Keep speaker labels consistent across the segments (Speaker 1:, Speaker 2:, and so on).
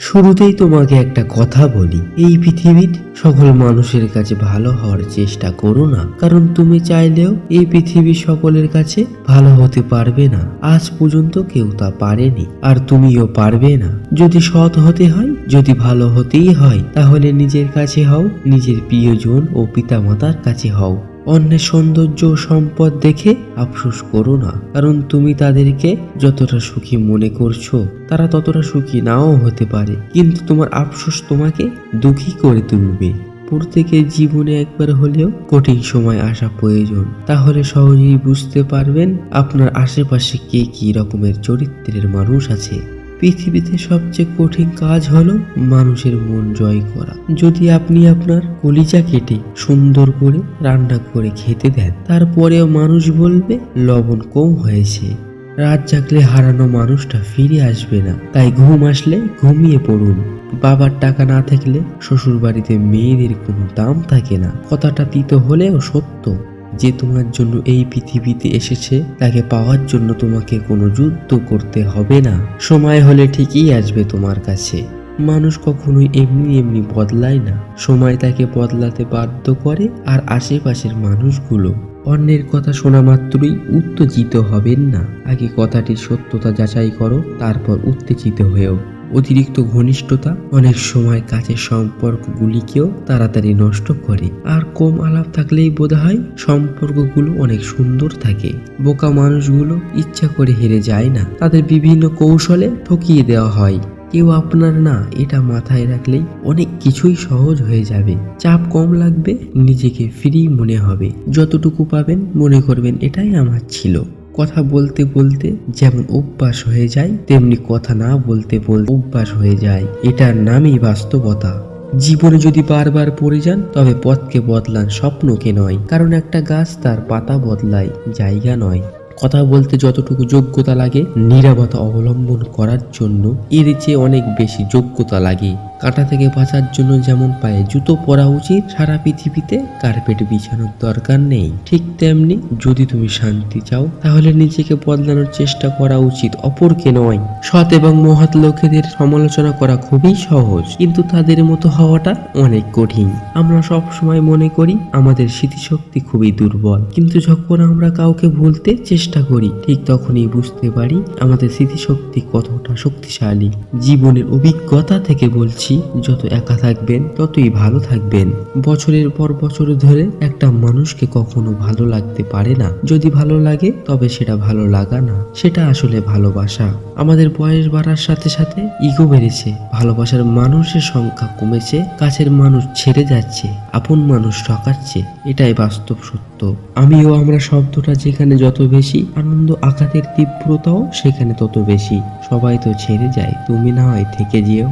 Speaker 1: শুরুতেই তোমাকে একটা কথা বলি। এই পৃথিবীর সকল মানুষের কাছে ভালো হওয়ার চেষ্টা করো না। কারণ তুমি চাইলেও এই পৃথিবী সকলের কাছে ভালো হতে পারবে না। আজ পর্যন্ত কেউ তা পারেনি। আর তুমিও পারবে না। যদি সৎ হতে হয়, যদি ভালো হতেই হয়, তাহলে নিজের কাছে হও, নিজের প্রিয়জন ও পিতামাতার কাছে হও। অন্যের সৌন্দর্য ও সম্পদ দেখে আফসোস করো না। কারণ তুমি তাদেরকে যতটা সুখী মনে করছ, তারা ততটা সুখী নাও হতে পারে। কিন্তু তোমার আফসোস তোমাকে দুঃখী করে তুলবে। প্রত্যেকের জীবনে একবার হলেও কঠিন সময় আসা প্রয়োজন। তাহলে সহজেই বুঝতে পারবেন আপনার আশেপাশে কে কি রকমের চরিত্রের মানুষ আছে। পৃথিবীতে সবচেয়ে কঠিন কাজ হলো মানুষের মন জয় করা। যদি আপনি আপনার কলিজা কেটে সুন্দর করে রান্না করে খেতে দেন, তারপরেও মানুষ বলবে, লবণ কম হয়েছে। রাত জাগলে হারানো মানুষটা ফিরে আসবে না। তাই ঘুম আসলে ঘুমিয়ে পড়ুন। বাবার টাকা না থাকলে শ্বশুর বাড়িতে মেয়েদের কোনো দাম থাকে না। কথাটা তিত হলেও সত্য। যে তোমার জন্য এই পৃথিবীতে এসেছে, তাকে পাওয়ার জন্য তোমাকে কোনো যুদ্ধ করতে হবে না। সময় হলে ঠিকই আসবে তোমার কাছে। মানুষ কখনোই এমনি এমনি বদলায় না। সময় তাকে বদলাতে বাধ্য করে আর আশেপাশের মানুষগুলো। অন্যের কথা শোনা মাত্রই উত্তেজিত হবেন না। আগে কথাটির সত্যতা যাচাই করো, তারপর উত্তেজিত হয়েও। অতিরিক্ত ঘনিষ্ঠতা অনেক সময় কাছের সম্পর্কগুলিকেও তাড়াতাড়ি নষ্ট করে। আর কম আলাপ থাকলেই বোধ হয় সম্পর্কগুলো অনেক সুন্দর থাকে। বোকা মানুষগুলো ইচ্ছা করে হেরে যায় না। তাদের বিভিন্ন কৌশলে ঠকিয়ে দেওয়া হয়। কেউ আপনার না, এটা মাথায় রাখলেই অনেক কিছুই সহজ হয়ে যাবে। চাপ কম লাগবে, নিজেকে ফ্রি মনে হবে। যতটুকু পাবেন মনে করবেন, এটাই আমার ছিল। কথা বলতে বলতে যেমন অভ্যাস হয়ে যায়, তেমনি কথা না বলতে বলতে অভ্যাস হয়ে যায়। এটার নামই বাস্তবতা। জীবনে যদি বারবার পড়ে যান, তবে পথকে বদলান স্বপ্নকে নয়, কারণ একটা গাছ তার পাতা বদলায়, জায়গা নয়। কথা বলতে যতটুকু যোগ্যতা লাগে নিরাপত্তা অবলম্বন করার জন্য এর চেয়ে অনেক বেশি যোগ্যতা লাগে। কাঁটা থেকে বাঁচার জন্য যেমন পায়ে জুতো পরা উচিত, সারা পৃথিবীতে কার্পেট বিছানোর দরকার নেই। ঠিক তেমনি যদি তুমি শান্তি চাও, তাহলে নিজেকে বদলানোর চেষ্টা করা উচিত, অপরকে নয়। সৎ এবং মহৎ লোকেদের সমালোচনা করা খুবই সহজ, কিন্তু তাদের মতো হওয়াটা অনেক কঠিন। আমরা সব সময় মনে করি, আমাদের স্মৃতিশক্তি খুবই দুর্বল, কিন্তু যখন আমরা কাউকে ভুলতে চেষ্টা করি, ঠিক তখনই বুঝতে পারি আমাদের স্মৃতিশক্তি কতটা শক্তিশালী। জীবনের অভিজ্ঞতা থেকে বলছি, যত একা থাকবেন, ততই ভালো থাকবেন। বছরের পর বছর ধরে একটা মানুষকে কখনো ভালো লাগতে পারে না। যদি ভালো লাগে, তবে সেটা ভালো লাগা না, সেটা আসলে ভালোবাসা। আমাদের বয়স বাড়ার সাথে সাথে ইগো বেড়েছে, ভালোবাসার মানুষের সংখ্যা কমেছে, কাছের মানুষ ছেড়ে যাচ্ছে, আপন মানুষ ঠকাচ্ছে, এটাই বাস্তব সত্য। আমিও আমরা শব্দটা যেখানে যত বেশি, আনন্দ, আঘাতের তীব্রতাও সেখানে তত বেশি। সবাই তো ছেড়ে যায়, তুমি না হয় থেকে যেও।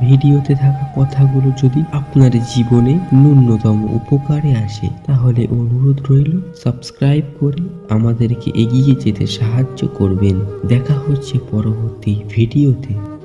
Speaker 1: ভিডিওতে থাকা কথাগুলো যদি আপনার জীবনে ন্যূনতম উপকারে আসে, তাহলে অনুরোধ রইল, সাবস্ক্রাইব করে আমাদেরকে এগিয়ে যেতে সাহায্য করবেন। দেখা হচ্ছে পরবর্তী ভিডিওতে।